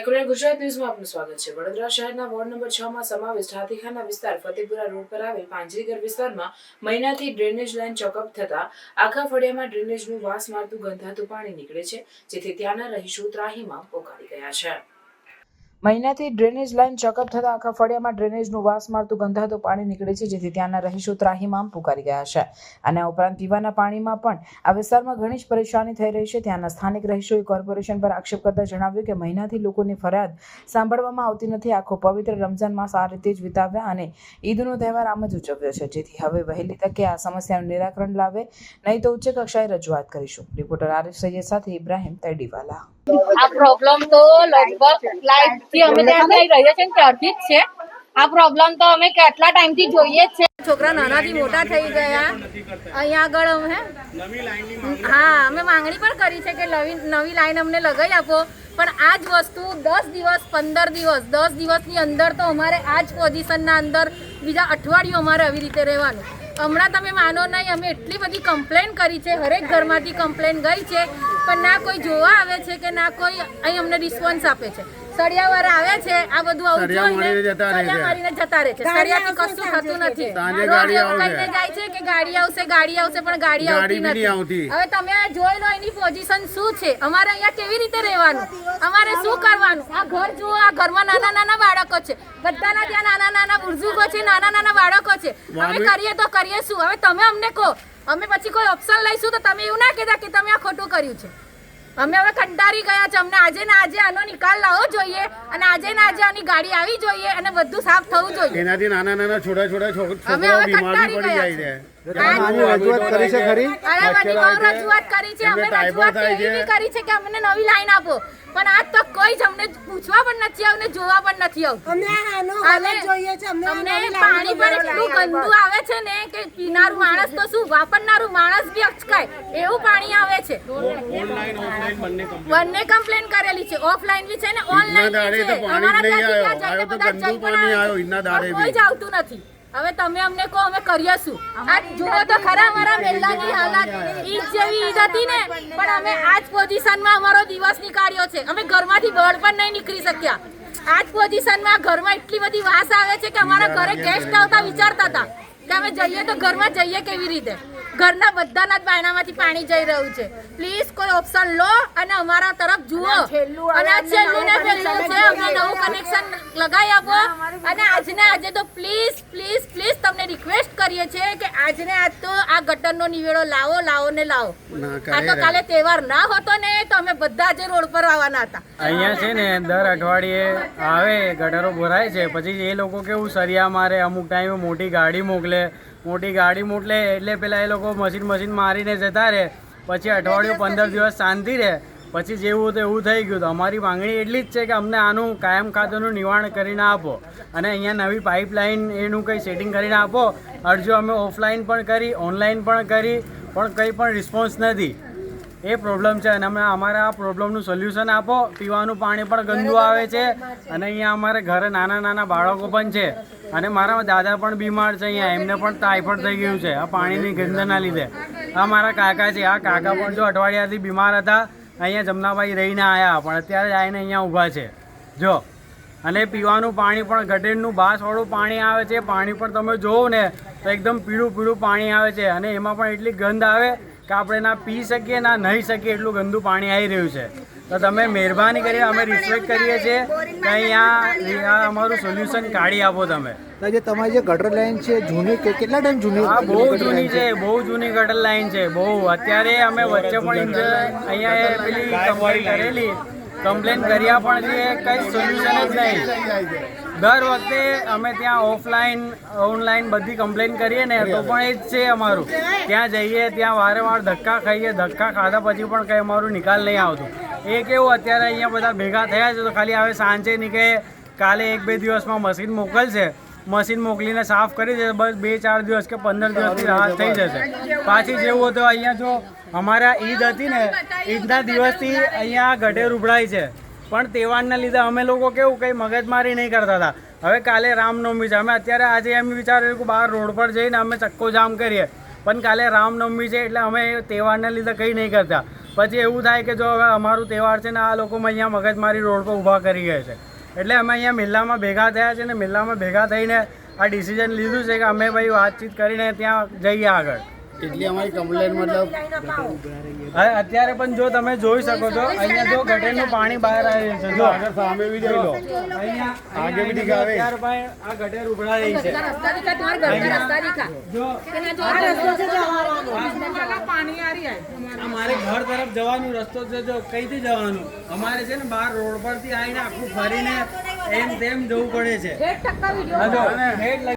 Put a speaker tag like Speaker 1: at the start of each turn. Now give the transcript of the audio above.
Speaker 1: Secular Gujarat ન્યૂઝમાં આપનું સ્વાગત છે. વડોદરા શહેરના વોર્ડ નંબર છ માં સમાવિષ્ટ હાથીખાના વિસ્તાર ફતેપુરા રોડ પર આવેલ પાંજરીગર વિસ્તારમાં મહિનાથી ડ્રેનેજ લાઇન ચોકઅપ થતા આખા ફળિયામાં ડ્રેનેજનું વાસ મારતું ગંધાતું પાણી નીકળે છે, જેથી ત્યાંના રહીશો ત્રાહીમાં પોકારી ગયા છે. મહિનાથી ડ્રેનેજ લાઇન ચોકઅપ થતા આખા ફળિયામાં ડ્રેનેજનું વાસ મારતું ગંધાતું પાણી નીકળે છે, જેથી ત્યાંના રહીશો ત્રાહીમામ પુકારી ગયા છે. અને ઉપરાંત પીવાના પાણીમાં પણ આ વિસ્તારમાં ઘણી જ પરેશાની થઈ રહી છે. ત્યાંના સ્થાનિક રહીશોએ કોર્પોરેશન પર આક્ષેપ કરતા જણાવ્યું કે મહિનાથી લોકોની ફરિયાદ સાંભળવામાં આવતી નથી. આખો પવિત્ર રમઝાન માસ આ રીતે જ વિતાવ્યા અને ઈદનો તહેવાર આમ જ ઉજવ્યો છે. જેથી હવે વહેલી તકે આ સમસ્યાનું નિરાકરણ લાવે. નહીં તો ઉચ્ચ કક્ષાએ રજૂઆત કરીશું. રિપોર્ટર આરિફ સૈયદ સાથે ઇબ્રાહિમ તૈડીવાલા.
Speaker 2: આ પ્રોબ્લેમ તો લગભગ લાઈટ થી અમે ત્યાં રહ્યા છે ત્યારથી જ છે. આ પ્રોબ્લેમ તો અમે કેટલા ટાઈમથી જોઈએ જ છે. છોકરા નાનાથી મોટા થઈ ગયા. અહીંયા આગળ અમે હા? અમે માંગણી પણ કરી છે કે નવી નવી લાઈન અમને લગાવી આપો. પણ આ જ વસ્તુ દસ દિવસ પંદર દિવસ દસ દિવસની અંદર તો અમારે આ જ પોઝિશનના અંદર બીજા અઠવાડિયું અમારે આવી રીતે રહેવાનું. હમણાં તમે માનો નહીં અમે એટલી બધી કમ્પ્લેન કરી છે હરેક ઘરમાંથી કમ્પ્લેન ગઈ છે પણ ના કોઈ જોવા આવે છે કે ના કોઈ અહીં અમને રિસ્પોન્સ આપે છે. સળિયાવાળા આવે છે આ બધું આવું
Speaker 3: સળિયા
Speaker 2: જોઈને
Speaker 3: મારીને જતા રહે છે.
Speaker 2: સળિયા મારીને જતા રહે છે. સળિયાથી કશું થતું નથી.
Speaker 3: સાંજે ગાડી આવશે.
Speaker 2: જાય છે કે ગાડી આવશે ગાડી આવશે પણ ગાડી
Speaker 3: ગાડી
Speaker 2: આવતી નથી. હવે તમે જોઈ લો એની પોઝિશન શું છે. અમારે અહીંયા કેવી રીતે રહેવાનું? અમારે શું કરવાનું? આ ઘર જુઓ આ ઘરમાં નાના નાના બાળકો છે. બધાના ત્યાં નાના નાના બુઝુર્ગો છે નાના નાના બાળકો છે. અમે કરીએ તો કરીએ શું? હવે તમે અમને કહો. અમે પછી કોઈ ઓપ્શન લઈશું તો તમે એવું ના કહેતા કે તમે આ ખોટું કર્યું છે. અમે હવે કંટારી ગયા છે અમને આજે ને આજે આનો નિકાલ લાવવો જોઈએ અને આજે ને આજે આની ગાડી આવી જોઈએ અને બધું સાફ થવું જોઈએ.
Speaker 3: એનાથી નાના નાના છોટા છોટા છોક-
Speaker 2: અમે
Speaker 3: છોકરાઓ
Speaker 2: હવે
Speaker 3: બીમાર પડી જાય છે.
Speaker 4: આની રજૂઆત કરી છે ખરી?
Speaker 2: અરે બહુ રજૂઆત કરી છે. અમે રજૂઆત એવી કરી છે કે અમને નવી લાઈન આપો. પણ આજ તો કોઈ જ અમને પૂછવા પણ નથી આવતું જોવા પણ નથી આવતું.
Speaker 5: અમને આનો હાલત જોઈએ છે. અમને
Speaker 2: અમને પાણી પણ એટલું ગંદુ આવે છે ને કે પીનારું માણસ તો શું? વાપરનારું માણસ બી અચકાય. એવું પાણી આવે છે.
Speaker 3: બંને
Speaker 2: કમ્પ્લેન કરેલી છે. ઓફલાઈન બી છે ને ઓનલાઈન બી છે. અમારા. ત્યાં જઈને બધા જઈ પણ આવે કોઈ જ આવતું નથી. હવે તમે અમને કહો અમે કરીશું આ જુઓ તો ખરા અમારા મેલ્લાની હાલત ઈજ જેવી ઈજ હતી ને. પણ અમે આજ પોઝિશનમાં અમારો દિવસ નીકાળ્યો છે. અમે ઘરમાંથી બહાર પણ નહીં નીકળી શક્યા. આજ પોઝિશનમાં ઘરમાં એટલી બધી વાસ આવે છે કે અમારા ઘરે ગેસ્ટ આવતા વિચારતા હતા. કે અમે જઈએ તો ઘરમાં જઈએ કેવી રીતે? ઘરના બધાના જ બાયણામાંથી પાણી જઈ રહ્યું છે. પ્લીઝ કોઈ ઓપ્શન લો અને અમારા તરફ જુઓ. અને છેલ્લું ને છેલ્લું છે. અમને નવું કનેક્શન લગાવી આપો. અને આજને આજે તો પ્લીઝ પ્લીઝ પ્લીઝ તમને રિક્વેસ્ટ કરીએ છીએ કે આજને આજ તો આ ગટરનો નિવેડો લાવો લાવો ને લાવો. આ તો કાલે તહેવાર ના હોતો ને તો અમે બધા જ રોડ પર આવવાના હતા.
Speaker 4: અહીંયા છે ને દર અઠવાડિયે આવે ગટરો ભરાય છે. પછી એ લોકો કેવું સરિયા મારે અમુક ટાઈમે મોટી ગાડી મોકલે. મોટી ગાડી મોકલે એટલે પેલા એ લોકો મશીન મશીન મારીને જતા રહે. પછી અઠવાડિયું પંદર દિવસ શાંતિ રહે. પછી જેવું તો એવું થઈ ગયું. તો અમારી માંગણી એટલી જ છે કે અમને આનું કાયમ ખાતરનું નિવારણ કરીને આપો. અને અહીંયા નવી પાઇપલાઇન એનું કંઈ સેટિંગ કરીને આપો. અરજો અમે ઓફલાઈન પણ કરી ઓનલાઈન પણ કરી પણ કંઈ પણ રિસ્પોન્સ નથી. એ પ્રોબ્લેમ છે અને અમે અમારા આ પ્રોબ્લેમનું સોલ્યુશન આપો. પીવાનું પાણી પણ ગંદુ આવે છે. અને અહીંયા અમારે ઘરે નાના નાના બાળકો પણ છે. અને મારા દાદા પણ બીમાર છે અહીંયા. એમને પણ ટાઈફોઈડ થઈ ગયું છે. આ પાણીની ગંદના લીધે. આ મારા કાકા છે. આ કાકા પણ જો અઠવાડિયાથી બીમાર હતા. અહીંયા જમનાભાઈ રહીને આવ્યા પણ અત્યારે આવીને અહીંયા ઊભા છે. જો. અને પીવાનું પાણી પણ ગટેરનું બાસવાળું પાણી આવે છે. પાણી પણ તમે જોવો ને તો એકદમ પીળું પીળું પાણી આવે છે. અને એમાં પણ એટલી ગંધ આવે કે આપણે ના પી શકીએ ના નહીં શકીએ એટલું ગંદુ પાણી આવી રહ્યું છે. તો તમે મહેરબાની કરી અમે રિક્વેસ્ટ કરીએ છીએ કે અહીંયા અમારું સોલ્યુશન કાઢી આપો તમે.
Speaker 6: જે તમારી જે ગટર લાઈન છે જૂની કેટલા ટાઈમ જૂની
Speaker 4: આ બહુ જૂની છે? બહુ જૂની ગટર લાઈન છે. બહુ અત્યારે અમે વચ્ચે પણ અહીંયા પેલી કમ્પ્લેન કરેલી કમ્પ્લેન કર્યા પણ છે કઈ સોલ્યુશન જ નહીં. દર વખતે અમે ત્યાં ઓફલાઈન, ઓનલાઈન બધી કમ્પ્લેન કરીએ ને, તો પણ એ જ છે અમારું. ત્યાં જઈએ, ત્યાં વારે વાર ધક્કા ખાઈએ, ધક્કા ખાધા પછી પણ કંઈ અમારું નિકાલ નહીં આવતું. એ કેવું, અત્યારે અહીંયા બધા ભેગા થયા છે, તો ખાલી હવે સાંજે નીકળે કાલે એક બે દિવસમાં મશીન મોકલશે. મશીન મોકલીને સાફ કરી દેશે, બસ બે ચાર દિવસ કે પંદર દિવસથી રાહત થઈ જશે. પાછી જેવું હતું અહીંયા જો અમારા ઈદ હતી ને, ઈદના દિવસથી અહીંયા ગઢેર રૂબડાય છે. પણ તહેવારના લીધે અમે લોકો કેવું કંઈ મગજમારી નહીં કરતા હતા. હવે કાલે રામનવમી છે. અમે અત્યારે આજે એમ વિચાર્યું કે બહાર રોડ પર જઈને અમે ચક્કો જામ કરીએ. પણ કાલે રામનવમી છે એટલે અમે તહેવારના લીધે કંઈ નહીં કરતા. પછી એવું થાય કે જો હવે અમારું તહેવાર છે ને આ લોકોમાં અહીંયા મગજમારી રોડ પર ઊભા કરી ગયા છે. એટલે અમે અહીંયા મિલ્લામાં ભેગા થયા છે ને મિલ્લામાં ભેગા થઈને આ ડિસિઝન લીધું છે કે અમે ભાઈ વાતચીત કરીને ત્યાં જઈએ આગળ.
Speaker 3: એટલી અમારી કમ્પ્લેન મતલબ
Speaker 4: અત્યારે પણ જો તમે જોઈ શકો છો અહીંયા જો ગટરનું પાણી બહાર આવી છે જો.
Speaker 3: આગળ સામે બી જોઈ લો.
Speaker 4: અહીંયા
Speaker 3: આગે બી દિખાવે.
Speaker 4: આ ગટર ઉભરા રહી છે.
Speaker 2: રસ્તા દીખા તમારા ઘર का રસ્તા દીખા
Speaker 4: જો અમારે. ઘર તરફ જવાનું રસ્તો છે જો કઈથી જવાનું? અમારે છે ને બહાર રોડ પરથી આવીને આખું ફરીને એમ તેમ જવું પડે છે.